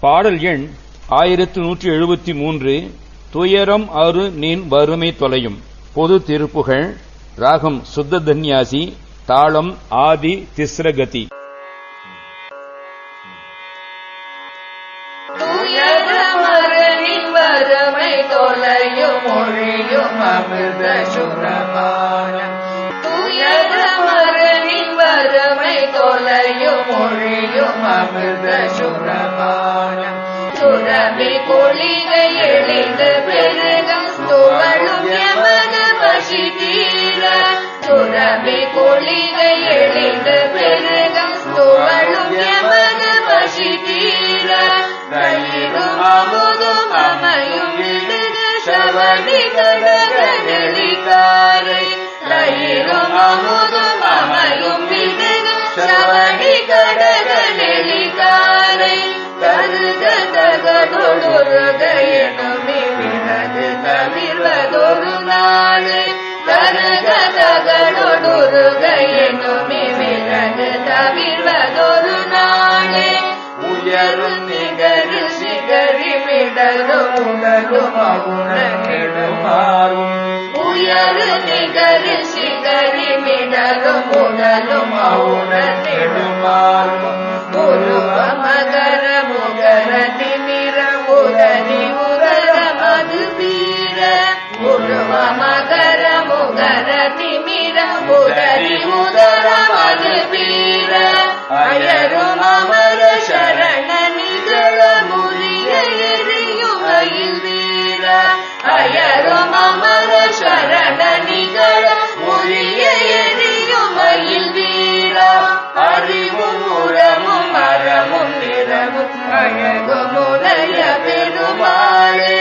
பாடல் எண் ஆயிரத்து நூற்றி எழுபத்தி மூன்று துயரம் அரு நின் வறுமை தொலையும். பொது திருப்புகழ் ராகம் சுத்த தன்யாசி தாளம் ஆதி திஸ்ரகதி தொலையும் மொழியும் அமிர்த சுரபானம் துயரமரனின் வறுமை தொலையும் மொழியும் அமிர்த சுரபானம் பொழிகை எளிது பெருகம் துவளும் எமது பசி தீர சுரபி பொழிகை எளிது பெருகம் துவளும் எமது பசி தீர தயிரும் அமுதும் அமையும் விடுக சவடி கடக நெளிக்காரை அமுதும் அமையும் விடுக சவடி கட நாளே உயரும் நிகரு சிகரி மிடரும் உடலும் அவுண உயரு நிகரு சிகரி மிடரும் உடலும் அவுண நெடுமாறும் உருவ மகர முகர நிமிர உதரி உதர மது வீர. குருவ மகர முகர நிமிர உதரி உதர மது வீர. அயரும் அமர சரண நிகழ முறிய எரியும் அயில் அறிவும் உரமும் மரமும் நிறமும் அழகும் பெருமாளே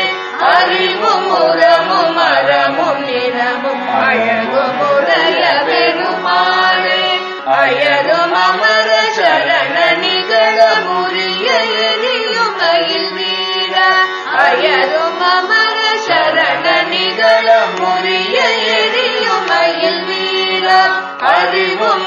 அறிவும் உரமும் மரமும் நிறமும் அழகும் பெருமாளே அயரும் அமர சரண நிகழ முறிய எரியுமையில் வீரா வீர அயரும் அமர சரண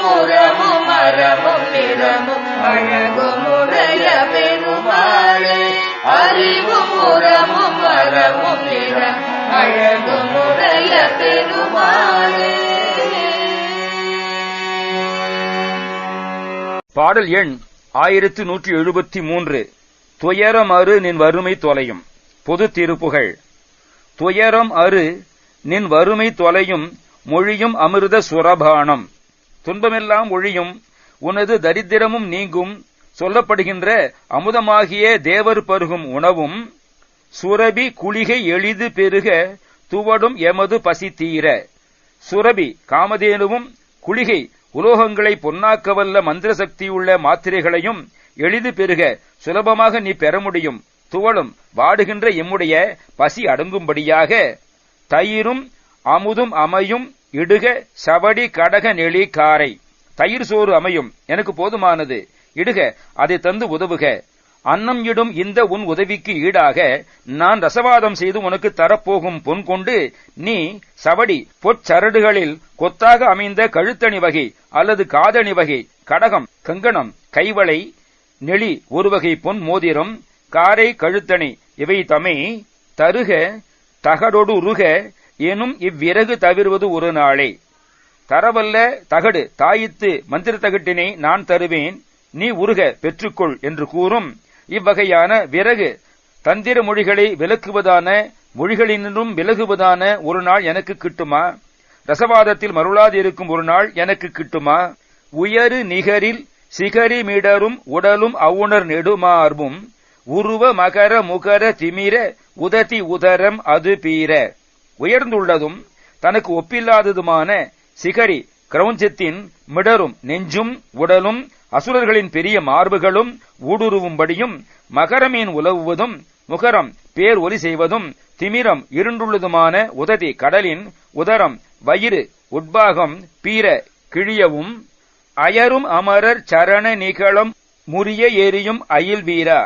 உரமும் அறமும் நிறமும் அழகும் உடைய பெருமாளே அறிவும் உரமும் அறமும் நிறம் அழகும் உடைய பெருமாளே பாடல் எண் ஆயிரத்து நூற்றி எழுபத்தி மூன்று. துயரம் அரு நின் வறுமை தொலையும். பொது திருப்புகழ். துயரம் அரு நின் வறுமை தொலையும் மொழியும் அமிர்த சுரபானம். துன்பமெல்லாம் ஒழியும் உனது தரித்திரமும் நீங்கும் சொல்லப்படுகின்ற அமுதமாகிய தேவர் பருகும் உணவும் சுரபி குளிகை எளிது பெருக துவடும் எமது பசி தீர. சுரபி காமதேனுவும் குளிகை உலோகங்களை பொன்னாக்கவல்ல மந்திர சக்தியுள்ள மாத்திரைகளையும் எளிது பெருக சுலபமாக நீ பெற முடியும். துவளும் வாடுகின்ற எம்முடைய பசி அடங்கும்படியாக தயிரும் அமுதும் அமையும் இடுக சவடி கடக நெளி காரை. தயிர் சோறு அமையும். எனக்கு போதுமானது. இடுக அதை தந்து உதவுக. அன்னம் இடும் இந்த உன் உதவிக்கு ஈடாக நான் ரசவாதம் செய்து உனக்கு தரப்போகும் பொன் கொண்டு நீ சவடி பொற்சரடுகளில் கொத்தாக அமைந்த கழுத்தணி வகை அல்லது காதணி வகை கடகம் கங்கணம் கைவளை நெளி ஒரு வகை பொன் மோதிரம் காரை கழுத்தணி இவை தமை தருக தகடொடு உருக எனும் இவ்விறகு தவிர்வது ஒரு நாளே. தரவல்ல தகடு தாயித்து மந்திர தகட்டினை நான் தருவேன். நீ உருக பெற்றுக்கொள் என்று கூறும். இவ்வகையான விறகு தந்திர மொழிகளை விலக்குவதான மொழிகளினும் விலகுவதான ஒரு நாள் எனக்கு கிட்டுமா? ரசவாதத்தில் மருளாதிருக்கும் ஒரு நாள் எனக்கு கிட்டுமா? உயரு நிகரில் சிகரி மிடரும் உடலும் அவுணர் நெடுமார்பும். உருவ மகர முகர திமிர உததி உதரம் அது பீர. உயர்ந்துள்ளதும் தனக்கு ஒப்பில்லாததுமான சிகரி கிரௌஞ்சத்தின் மிடரும் நெஞ்சும் உடலும் அசுரர்களின் பெரிய மார்புகளும் ஊடுருவும்படியும் மகரமீன் உலவுவதும் முகரம் பேர் ஒலி செய்வதும் திமிரம் இருண்டுள்ளதுமான உததி கடலின் உதரம் வயிறு உட்பாகம் பீர கிழியவும் அயரும் அமரர் சரண நிகழம் முறிய ஏறியும் அயில் வீரா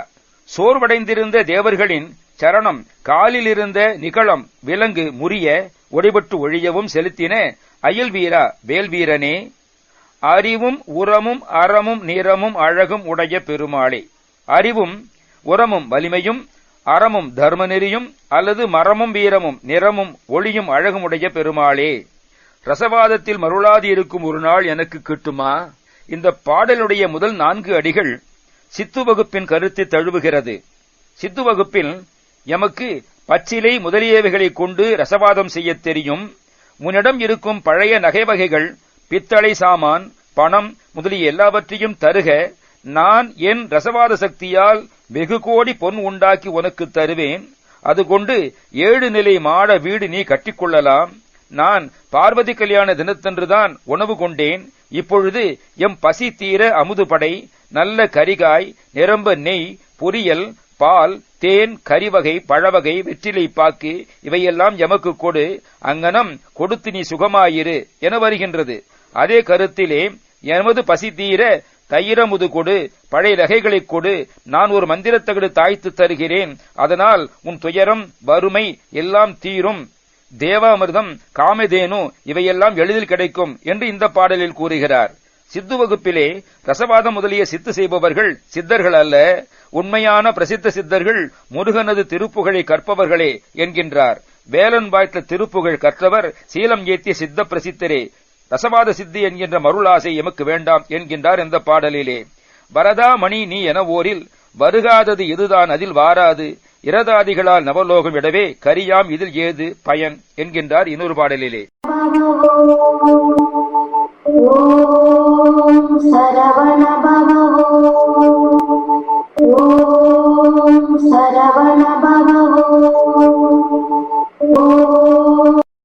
சோர்வடைந்திருந்த தேவர்களின் சரணம். காலிலிருந்த நிகழம் விலங்கு முறிய ஒடிபட்டு ஒழியவும் செலுத்தின அயல் வீரா வேல்வீரனே. அறிவும் உரமும் அறமும் நிறமும் அழகும் உடைய பெருமாளே. அறிவும் உரமும் வலிமையும் அறமும் தர்மநெறியும் அல்லது மரமும் வீரமும் நிறமும் ஒளியும் அழகும் உடைய பெருமாளே. ரசவாதத்தில் மருளாதி இருக்கும் ஒரு நாள் எனக்கு கிட்டுமா? இந்த பாடலுடைய முதல் நான்கு அடிகள் சித்து வகுப்பின் கருத்தை தழுவுகிறது. சித்து வகுப்பில் எமக்கு பச்சிலை முதலியவைகளை கொண்டு ரசவாதம் செய்யத் தெரியும். உன்னிடம் இருக்கும் பழைய நகை வகைகள் பித்தளை சாமான் பணம் முதலிய எல்லாவற்றையும் தருக. நான் என் ரசவாத சக்தியால் வெகு கோடி பொன் உண்டாக்கி உனக்கு தருவேன். அது கொண்டு ஏழு நிலை மாட வீடு நீ கட்டிக்கொள்ளலாம். நான் பார்வதி கல்யாண தினத்தன்றுதான் உணவு கொண்டேன். இப்பொழுது எம் பசி தீர அமுதுபடை நல்ல கரிகாய் நிரம்ப நெய் பொரியல் பால் தேன் கரிவகை பழவகை வெற்றிலை பாக்கு இவையெல்லாம் எமக்கு கொடு. அங்கனம் கொடுத்து நீ சுகமாயிரு என வருகின்றது. அதே கருத்திலே எமது பசி தீர தயிரமுது கொடு பழைய ரகைகளைக் கொடு. நான் ஒரு மந்திரத்தகடு தாய்த்து தருகிறேன். அதனால் உன் துயரம் வறுமை எல்லாம் தீரும். தேவாமிர்தம் காமதேனு இவையெல்லாம் எளிதில் கிடைக்கும் என்று இந்த பாடலில் கூறுகிறார். சித்து வகுப்பிலே ரசவாதம் முதலிய சித்து செய்பவர்கள் சித்தர்கள் அல்ல உண்மையான பிரசித்த சித்தர்கள் முருகனது திருப்புகழை கற்பவர்களே என்கின்றார். வேலன் வாய்த்த திருப்புகழ் கற்றவர் சீலம் ஏத்திய சித்த பிரசித்தரே. ரசவாத சித்தி என்கின்ற மருளாசை எமக்கு வேண்டாம் என்கின்றார் இந்த பாடலிலே. வரதா மணி நீ என ஓரில் வருகாதது இதுதான் அதில் வாராது இரதாதிகளால் நவலோகம் விடவே கரியாம் இதில் ஏது பயன் என்கின்றார் இன்னொரு பாடலிலே.